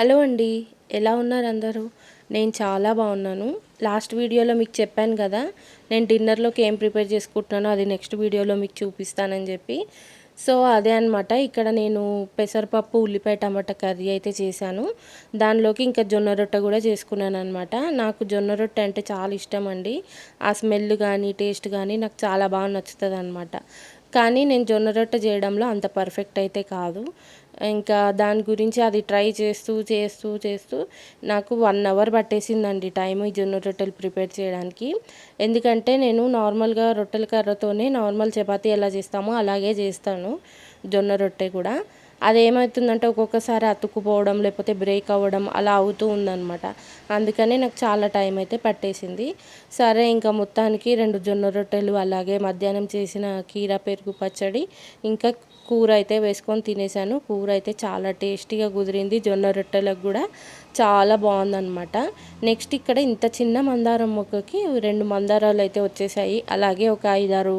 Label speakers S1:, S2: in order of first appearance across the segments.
S1: Hello అండి ఎలా ఉన్నారు అందరూ? నేను చాలా బాగున్నాను. లాస్ట్ వీడియోలో మీకు చెప్పాను కదా నేను డిన్నర్లోకి ఏం ప్రిపేర్ చేసుకుంటున్నానో అది నెక్స్ట్ వీడియోలో మీకు చూపిస్తానని చెప్పి. సో అదే అనమాట ఇక్కడ నేను పెసరపప్పు ఉల్లిపాయ టమాటా కర్రీ అయితే చేశాను. దానిలోకి ఇంకా జొన్న రొట్టె కూడా చేసుకున్నాను అనమాట నాకు జొన్న రొట్టె అంటే చాలా ఇష్టం అండి. ఆ స్మెల్ కానీ టేస్ట్ కానీ నాకు చాలా బాగా నచ్చుతుంది అనమాట కానీ నేను జొన్న రొట్టె చేయడంలో అంత పర్ఫెక్ట్ అయితే కాదు. ఇంకా దాని గురించి అది ట్రై చేస్తూ చేస్తూ చేస్తూ నాకు వన్ అవర్ పట్టేసిందండి టైం ఈ జొన్న రొట్టెలు ప్రిపేర్ చేయడానికి. ఎందుకంటే నేను నార్మల్గా రొట్టెల కర్రతోనే నార్మల్ చపాతీ ఎలా చేస్తామో అలాగే చేస్తాను జొన్న రొట్టె కూడా. అదేమవుతుందంటే ఒక్కొక్కసారి అతుక్కుపోవడం లేకపోతే బ్రేక్ అవ్వడం అలా అవుతూ ఉందన్నమాట. అందుకనే నాకు చాలా టైం అయితే పట్టేసింది. సరే ఇంకా మొత్తానికి రెండు జొన్న రొట్టెలు అలాగే మధ్యాహ్నం చేసిన కీర పెరుగు పచ్చడి ఇంకా కూర అయితే వేసుకొని తినేసాను. కూర అయితే చాలా టేస్టీగా కుదిరింది. జొన్న రొట్టెలకు కూడా చాలా బాగుందన్నమాట. నెక్స్ట్ ఇక్కడ ఇంత చిన్న మందారం మొక్కకి రెండు మందారాలు అయితే వచ్చేసాయి. అలాగే ఒక ఐదారు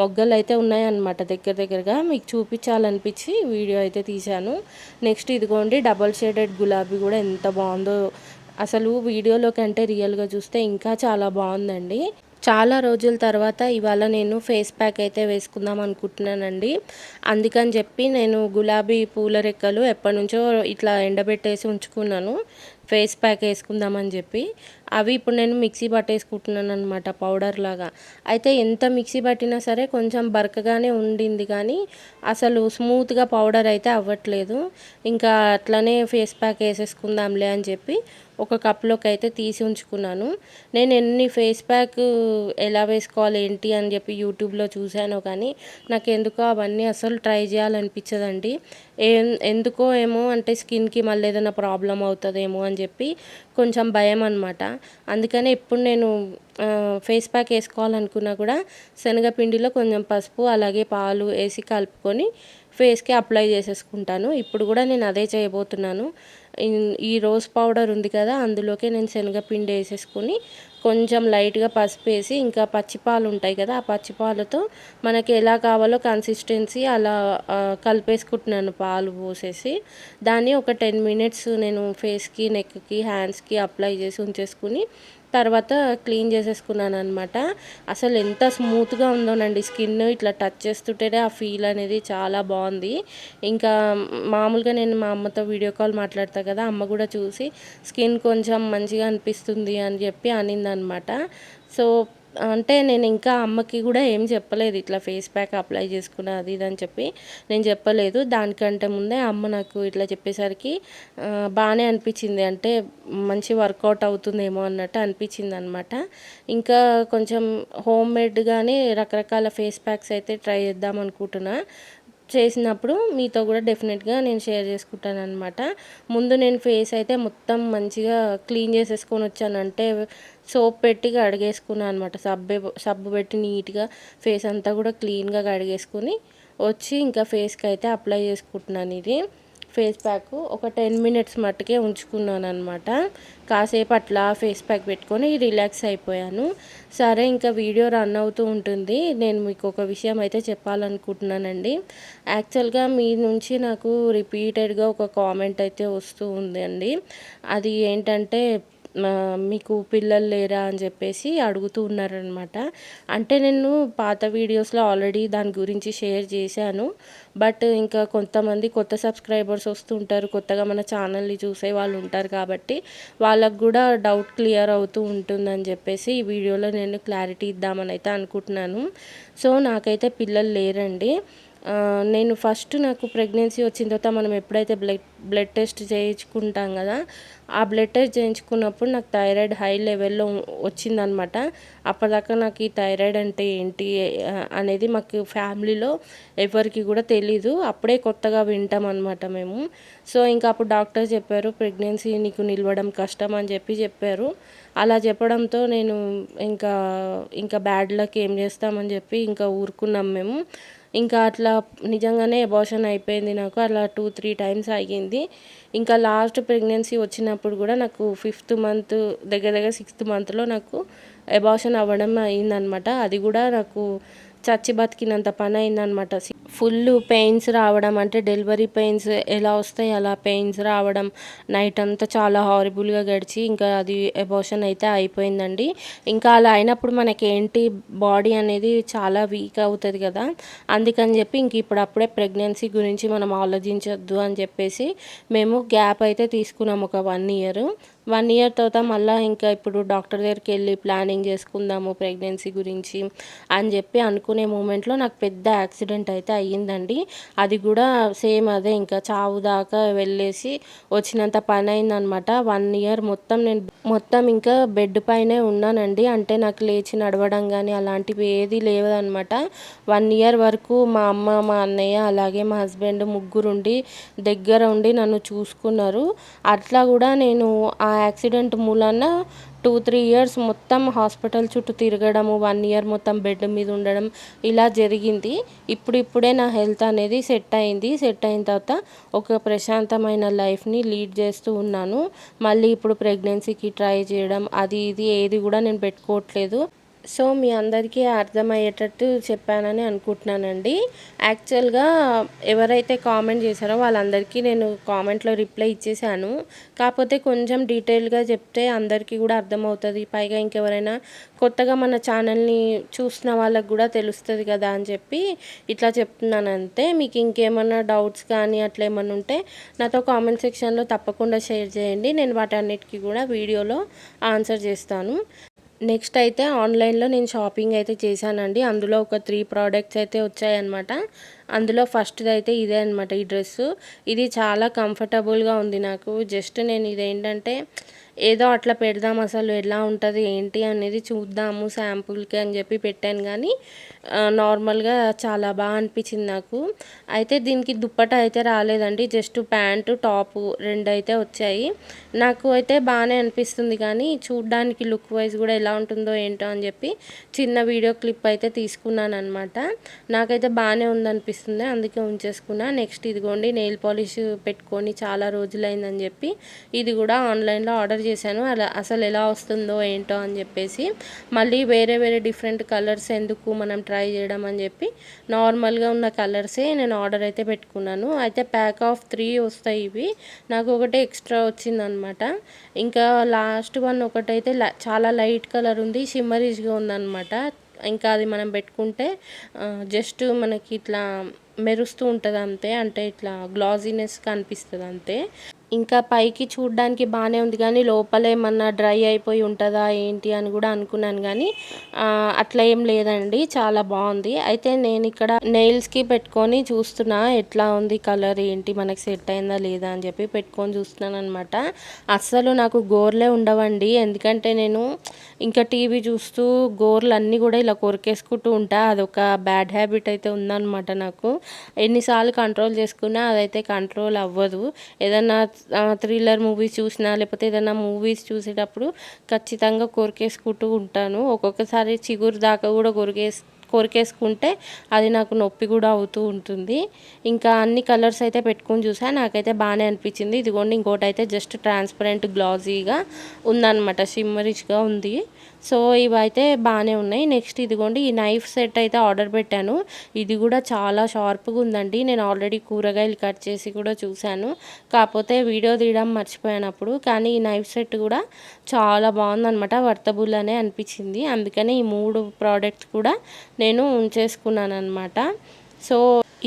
S1: మొగ్గలు అయితే ఉన్నాయన్నమాట దగ్గర దగ్గరగా. మీకు చూపించాలనిపించి వీడియో అయితే తీశాను. నెక్స్ట్ ఇదిగోండి డబల్ షేడెడ్ గులాబీ కూడా ఎంత బాగుందో. అసలు వీడియోలో కంటే రియల్గా చూస్తే ఇంకా చాలా బాగుందండి. చాలా రోజుల తర్వాత ఇవాళ నేను ఫేస్ ప్యాక్ అయితే వేసుకుందాం అనుకుంటున్నానండి. అందుకని చెప్పి నేను గులాబీ పూల రెక్కలు ఎప్పటి నుంచో ఇట్లా ఎండబెట్టేసి ఉంచుకున్నాను. ఫేస్ ప్యాక్ వేసుకుందామని చెప్పి. అవి ఇప్పుడు నేను మిక్సీ పట్టేసుకుంటున్నాను అనమాట పౌడర్ లాగా. అయితే ఎంత మిక్సీ పట్టినా సరే కొంచెం బరకగానే ఉండింది కానీ అసలు స్మూత్గా పౌడర్ అయితే అవ్వట్లేదు. ఇంకా అట్లనే ఫేస్ ప్యాక్ వేసేసుకుందాంలే అని చెప్పి ఒక కప్లోకి అయితే తీసి ఉంచుకున్నాను. నేను ఎన్ని ఫేస్ ప్యాక్ ఎలా వేసుకోవాలి ఏంటి అని చెప్పి యూట్యూబ్లో చూశాను కానీ నాకు ఎందుకో అవన్నీ అసలు ట్రై చేయాలనిపించదండి. ఏం ఎందుకో ఏమో అంటే స్కిన్కి మళ్ళీ ఏదైనా ప్రాబ్లం అవుతుందేమో అని చెప్పి కొంచెం భయం అనమాట అందుకనే ఇప్పుడు నేను ఫేస్ ప్యాక్ వేసుకోవాలనుకున్నా కూడా శనగపిండిలో కొంచెం పసుపు అలాగే పాలు వేసి కలుపుకొని ఫేస్కి అప్లై చేసేసుకుంటాను. ఇప్పుడు కూడా నేను అదే చేయబోతున్నాను. ఈ రోజ్ పౌడర్ ఉంది కదా అందులోకే నేను శనగపిండి వేసేసుకొని కొంచెం లైట్గా పసుపు వేసి ఇంకా పచ్చిపాలు ఉంటాయి కదా ఆ పచ్చిపాలతో మనకి ఎలా కావాలో కన్సిస్టెన్సీ అలా కలిపేసుకుంటున్నాను పాలు పోసేసి. దాన్ని ఒక టెన్ మినిట్స్ నేను ఫేస్కి నెక్కి హ్యాండ్స్కి అప్లై చేసి ఉంచేసుకుని తర్వాత క్లీన్ చేసేసుకున్నాను అనమాట అసలు ఎంత స్మూత్గా ఉందోనండి. స్కిన్ ఇట్లా టచ్ చేస్తుంటేనే ఆ ఫీల్ అనేది చాలా బాగుంది. ఇంకా మామూలుగా నేను మా అమ్మతో వీడియో కాల్ మాట్లాడతా కదా అమ్మ కూడా చూసి స్కిన్ కొంచెం మంచిగా అనిపిస్తుంది అని చెప్పి అనిందనమాట సో అంటే నేను ఇంకా అమ్మకి కూడా ఏం చెప్పలేదు. ఇట్లా ఫేస్ ప్యాక్ అప్లై చేసుకున్నా అది ఇది అని చెప్పి నేను చెప్పలేదు. దానికంటే ముందే అమ్మ నాకు ఇట్లా చెప్పేసరికి బాగానే అనిపించింది. అంటే మంచి వర్కౌట్ అవుతుందేమో అన్నట్టు అనిపించింది అనమాట ఇంకా కొంచెం హోమ్ మేడ్గానే రకరకాల ఫేస్ ప్యాక్స్ అయితే ట్రై చేద్దాం అనుకుంటున్నా. చేసినప్పుడు మీతో కూడా డెఫినెట్గా నేను షేర్ చేసుకుంటాను అనమాట ముందు నేను ఫేస్ అయితే మొత్తం మంచిగా క్లీన్ చేసేసుకొని వచ్చానంటే సోప్ పెట్టి కడిగేసుకున్నాను అనమాట సబ్బే సబ్బు పెట్టి నీట్గా ఫేస్ అంతా కూడా క్లీన్గా కడిగేసుకుని వచ్చి ఇంకా ఫేస్కి అయితే అప్లై చేసుకుంటున్నాను ఇది. ఫేస్ ప్యాక్ ఒక టెన్ మినిట్స్ మట్టుకే ఉంచుకున్నాను అనమాట కాసేపు అట్లా ఫేస్ ప్యాక్ పెట్టుకొని రిలాక్స్ అయిపోయాను. సరే ఇంకా వీడియో రన్ అవుతూ ఉంటుంది. నేను మీకు ఒక విషయం అయితే చెప్పాలనుకుంటున్నానండి. యాక్చువల్గా మీ నుంచి నాకు రిపీటెడ్గా ఒక కామెంట్ అయితే వస్తూ ఉందండి. అది ఏంటంటే మీకు పిల్లలు లేరా అని చెప్పేసి అడుగుతూ ఉన్నారనమాట అంటే నేను పాత వీడియోస్లో ఆల్రెడీ దాని గురించి షేర్ చేశాను. బట్ ఇంకా కొంతమంది కొత్త సబ్స్క్రైబర్స్ వస్తుంటారు కొత్తగా మన ఛానల్ని చూసే వాళ్ళు ఉంటారు కాబట్టి వాళ్ళకు కూడా డౌట్ క్లియర్ అవుతూ ఉంటుందని చెప్పేసి ఈ వీడియోలో నేను క్లారిటీ ఇద్దామని అయితే అనుకుంటున్నాను. సో నాకైతే పిల్లలు లేరండి. నేను ఫస్ట్ నాకు ప్రెగ్నెన్సీ వచ్చిన తర్వాత మనం ఎప్పుడైతే బ్లడ్ బ్లడ్ టెస్ట్ చేయించుకుంటాం కదా ఆ బ్లడ్ టెస్ట్ చేయించుకున్నప్పుడు నాకు థైరాయిడ్ హై లెవెల్లో వచ్చిందనమాట. అప్పటిదాకా నాకు ఈ థైరాయిడ్ అంటే ఏంటి అనేది మాకు ఫ్యామిలీలో ఎవరికి కూడా తెలీదు. అప్పుడే కొత్తగా వింటాం అనమాట మేము. సో ఇంకా అప్పుడు డాక్టర్ చెప్పారు ప్రెగ్నెన్సీ నీకు నిలవడం కష్టం అని చెప్పి చెప్పారు. అలా చెప్పడంతో నేను ఇంకా ఇంకా బ్యాడ్ లక్ ఏం చేస్తామని చెప్పి ఇంకా ఊరుకున్నాం మేము. ఇంకా అట్లా నిజంగానే అబార్షన్ అయిపోయింది నాకు. అలా టూ త్రీ టైమ్స్ అయ్యింది ఇంకా లాస్ట్ ప్రెగ్నెన్సీ వచ్చినప్పుడు కూడా నాకు ఫిఫ్త్ మంత్ దగ్గర దగ్గర సిక్స్త్ మంత్లో నాకు అబార్షన్ అవ్వడం అయిందనమాట. అది కూడా నాకు చచ్చి బతికినంత పని అయిందనమాట ఫుల్ పెయిన్స్ రావడం అంటే డెలివరీ పెయిన్స్ ఎలా వస్తాయి అలా పెయిన్స్ రావడం. నైట్ అంతా చాలా హారిబుల్గా గడిచి ఇంకా అది ఎబోషన్ అయితే అయిపోయిందండి. ఇంకా అలా అయినప్పుడు మనకి ఏంటి బాడీ అనేది చాలా వీక్ అవుతుంది కదా. అందుకని చెప్పి ఇంక ఇప్పుడు అప్పుడే ప్రెగ్నెన్సీ గురించి మనం ఆలోచించొద్దు అని చెప్పేసి మేము గ్యాప్ అయితే తీసుకున్నాము ఒక వన్ ఇయర్. వన్ ఇయర్ తర్వాత మళ్ళీ ఇంకా ఇప్పుడు డాక్టర్ దగ్గరికి వెళ్ళి ప్లానింగ్ చేసుకుందాము ప్రెగ్నెన్సీ గురించి అని చెప్పి అనుకునే మూమెంట్లో నాకు పెద్ద యాక్సిడెంట్ అయితే అయ్యిందండి. అది కూడా సేమ్ అదే ఇంకా చావు దాకా వెళ్ళేసి వచ్చినంత పని అయిందనమాట. వన్ ఇయర్ మొత్తం నేను మొత్తం ఇంకా బెడ్ పైనే ఉన్నానండి. అంటే నాకు లేచి నడవడం కానీ అలాంటివి ఏది లేవదనమాట. వన్ ఇయర్ వరకు మా అమ్మ మా అన్నయ్య అలాగే మా హస్బెండ్ ముగ్గురుండి దగ్గర ఉండి నన్ను చూసుకున్నారు. అట్లా కూడా నేను ఆ యాక్సిడెంట్ మూలాన టూ త్రీ ఇయర్స్ మొత్తం హాస్పిటల్ చుట్టూ తిరగడము వన్ ఇయర్ మొత్తం బెడ్ మీద ఉండడం ఇలా జరిగింది. ఇప్పుడు ఇప్పుడే నా హెల్త్ అనేది సెట్ అయింది. సెట్ అయిన తర్వాత ఒక ప్రశాంతమైన లైఫ్ని లీడ్ చేస్తూ ఉన్నాను. మళ్ళీ ఇప్పుడు ప్రెగ్నెన్సీకి ట్రై చేయడం అది ఇది ఏది కూడా నేను పెట్టుకోవట్లేదు. సో మీ అందరికీ అర్థమయ్యేటట్టు చెప్పానని అనుకుంటున్నానండి. యాక్చువల్గా ఎవరైతే కామెంట్ చేశారో వాళ్ళందరికీ నేను కామెంట్లో రిప్లై ఇచ్చేసాను కాకపోతే కొంచెం డీటెయిల్గా చెప్తే అందరికీ కూడా అర్థమవుతుంది. పైగా ఇంకెవరైనా కొత్తగా మన ఛానల్ని చూసిన వాళ్ళకి కూడా తెలుస్తుంది కదా అని చెప్పి ఇట్లా చెప్తున్నాను అంతే మీకు ఇంకేమన్నా డౌట్స్ కానీ అట్లా ఏమన్నా ఉంటే నాతో కామెంట్ సెక్షన్లో తప్పకుండా షేర్ చేయండి. నేను వాటన్నిటికీ కూడా వీడియోలో ఆన్సర్ చేస్తాను. నెక్స్ట్ అయితే ఆన్లైన్లో నేను షాపింగ్ అయితే చేశానండి. అందులో ఒక త్రీ ప్రోడక్ట్స్ అయితే వచ్చాయన్నమాట. అందులో ఫస్ట్ది అయితే ఇదే అనమాట ఈ డ్రెస్సు. ఇది చాలా కంఫర్టబుల్గా ఉంది నాకు. జస్ట్ నేను ఇదేంటంటే ఏదో అట్లా పెడదాం అసలు ఎలా ఉంటుంది ఏంటి అనేది చూద్దాము శాంపుల్కి అని చెప్పి పెట్టాను. కానీ నార్మల్గా చాలా బాగా అనిపించింది నాకు. అయితే దీనికి దుప్పట అయితే రాలేదండి జస్ట్ ప్యాంటు టాపు రెండు అయితే వచ్చాయి. నాకు అయితే బాగానే అనిపిస్తుంది కానీ చూడ్డానికి లుక్ వైజ్ కూడా ఎలా ఉంటుందో ఏంటో అని చెప్పి చిన్న వీడియో క్లిప్ అయితే తీసుకున్నాను అనమాట నాకైతే బాగానే ఉందనిపిస్తుంది అందుకే ఉంచేసుకున్నా. నెక్స్ట్ ఇదిగోండి నెయిల్ పాలిష్ పెట్టుకొని చాలా రోజులైందని చెప్పి ఇది కూడా ఆన్లైన్లో ఆర్డర్ చేశాను. అలా అసలు ఎలా వస్తుందో ఏంటో అని చెప్పేసి మళ్ళీ వేరే వేరే డిఫరెంట్ కలర్స్ ఎందుకు మనం ట్రై చేయడం అని చెప్పి నార్మల్గా ఉన్న కలర్సే నేను ఆర్డర్ అయితే పెట్టుకున్నాను. అయితే ప్యాక్ ఆఫ్ త్రీ వస్తాయి ఇవి. నాకు ఒకటే ఎక్స్ట్రా వచ్చిందనమాట. ఇంకా లాస్ట్ వన్ ఒకటైతే చాలా లైట్ కలర్ ఉంది షిమ్మరీష్గా ఉందన్నమాట ఇంకా అది మనం పెట్టుకుంటే జస్ట్ మనకి ఇట్లా మెరుస్తూ ఉంటుంది అంతే అంటే ఇట్లా గ్లాజీనెస్ కనిపిస్తుంది అంతే ఇంకా పైకి చూడడానికి బాగానే ఉంది కానీ లోపల ఏమన్నా డ్రై అయిపోయి ఉంటుందా ఏంటి అని కూడా అనుకున్నాను కానీ అట్లా ఏం లేదండి. చాలా బాగుంది. అయితే నేను ఇక్కడ నెయిల్స్కి పెట్టుకొని చూస్తున్నా ఎట్లా ఉంది కలర్ ఏంటి మనకి సెట్ అయిందా లేదా అని చెప్పి పెట్టుకొని చూస్తున్నాను అనమాట అస్సలు నాకు గోర్లే ఉండవండి. ఎందుకంటే నేను ఇంకా టీవీ చూస్తూ గోర్లు అన్నీ కూడా ఇలా కొరికేసుకుంటూ ఉంటా. అదొక బ్యాడ్ హ్యాబిట్ అయితే ఉందన్నమాట నాకు. ఎన్నిసార్లు కంట్రోల్ చేసుకున్నా అదైతే కంట్రోల్ అవ్వదు. ఏదన్నా థ్రిల్లర్ మూవీస్ చూసినా లేకపోతే ఏదైనా మూవీస్ చూసేటప్పుడు ఖచ్చితంగా కొరికేసుకుంటూ ఉంటాను. ఒక్కొక్కసారి చిగురు దాకా కూడా కొరికేసి కొరికేసుకుంటే అది నాకు నొప్పి కూడా అవుతూ ఉంటుంది. ఇంకా అన్ని కలర్స్ అయితే పెట్టుకొని చూసా నాకైతే బాగానే అనిపించింది. ఇదిగోండి ఇంకోటి అయితే జస్ట్ ట్రాన్స్పరెంట్ గ్లాజీగా ఉందన్నమాట షిమ్మరిష్గా ఉంది. సో ఇవైతే బాగానే ఉన్నాయి. నెక్స్ట్ ఇదిగోండి ఈ నైఫ్ సెట్ అయితే ఆర్డర్ పెట్టాను. ఇది కూడా చాలా షార్ప్గా ఉందండి. నేను ఆల్రెడీ కూరగాయలు కట్ చేసి కూడా చూశాను. కాకపోతే వీడియో తీయడం మర్చిపోయినప్పుడు కానీ ఈ నైఫ్ సెట్ కూడా చాలా బాగుందనమాట వర్తబుల్ అనే అనిపించింది. అందుకనే ఈ మూడు ప్రోడక్ట్స్ కూడా నేను ఉంచేసుకున్నాను అనమాట సో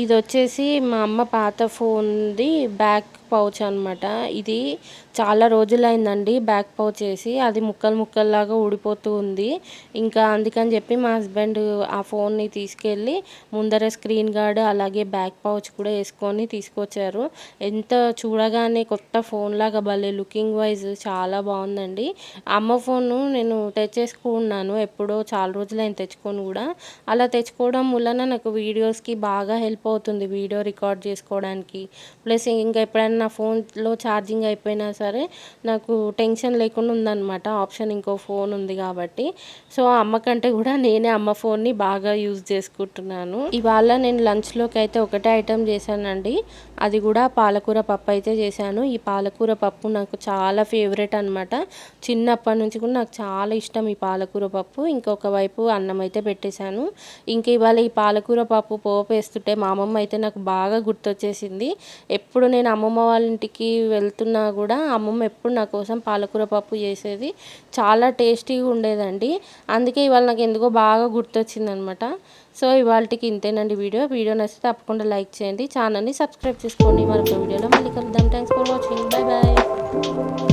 S1: ఇది వచ్చేసి మా అమ్మ పాత ఫోన్ది బ్యాక్ పౌచ్ అనమాట ఇది చాలా రోజులైందండి బ్యాక్ పౌచ్ వేసి. అది ముక్కలు ముక్కల్లాగా ఊడిపోతూ ఉంది. ఇంకా అందుకని చెప్పి మా హస్బెండ్ ఆ ఫోన్ని తీసుకెళ్ళి ముందర స్క్రీన్ గార్డ్ అలాగే బ్యాక్ పౌచ్ కూడా వేసుకొని తీసుకొచ్చారు. ఎంత చూడగానే కొత్త ఫోన్ లాగా భలే లుకింగ్ వైజ్ చాలా బాగుందండి. అమ్మ ఫోను నేను తెచ్చేసుకున్నాను ఎప్పుడో చాలా రోజులైంది తెచ్చుకొని కూడా. అలా తెచ్చుకోవడం వలన నాకు వీడియోస్కి బాగా హెల్ప్ అవుతుంది వీడియో రికార్డ్ చేసుకోవడానికి. ప్లస్ ఇంకా ఎప్పుడైనా కానీ నా ఫోన్లో ఛార్జింగ్ అయిపోయినా సరే నాకు టెన్షన్ లేకుండా ఉందన్నమాట. ఆప్షన్ ఇంకో ఫోన్ ఉంది కాబట్టి. సో అమ్మ కంటే కూడా నేనే అమ్మ ఫోన్ని బాగా యూజ్ చేసుకుంటున్నాను. ఇవాళ నేను లంచ్లోకి అయితే ఒకటే ఐటెం చేశానండి. అది కూడా పాలకూర పప్పు అయితే చేశాను. ఈ పాలకూర పప్పు నాకు చాలా ఫేవరెట్ అనమాట చిన్నప్పటి నుంచి కూడా నాకు చాలా ఇష్టం ఈ పాలకూర పప్పు. ఇంకొక వైపు అన్నం అయితే పెట్టేశాను. ఇంక ఇవాళ ఈ పాలకూర పప్పు పోపు వేస్తుంటే మా అమ్మమ్మ అయితే నాకు బాగా గుర్తొచ్చేసింది. ఎప్పుడు నేను అమ్మమ్మ వాళ్ళ ఇంటికి వెళ్తున్నా కూడా అమ్మమ్మ ఎప్పుడు నా కోసం పాలకూర పప్పు చేసేది. చాలా టేస్టీగా ఉండేదండి. అందుకే ఇవాళ నాకు ఎందుకో బాగా గుర్తొచ్చింది అనమాట సో ఇవాళకి ఇంతేనండి వీడియో. వీడియో నచ్చితే తప్పకుండా లైక్ చేయండి. ఛానల్ని సబ్స్క్రైబ్ చేసుకోండి. మరొక వీడియోలో మళ్ళీ కలుద్దాం. Thanks for watching bye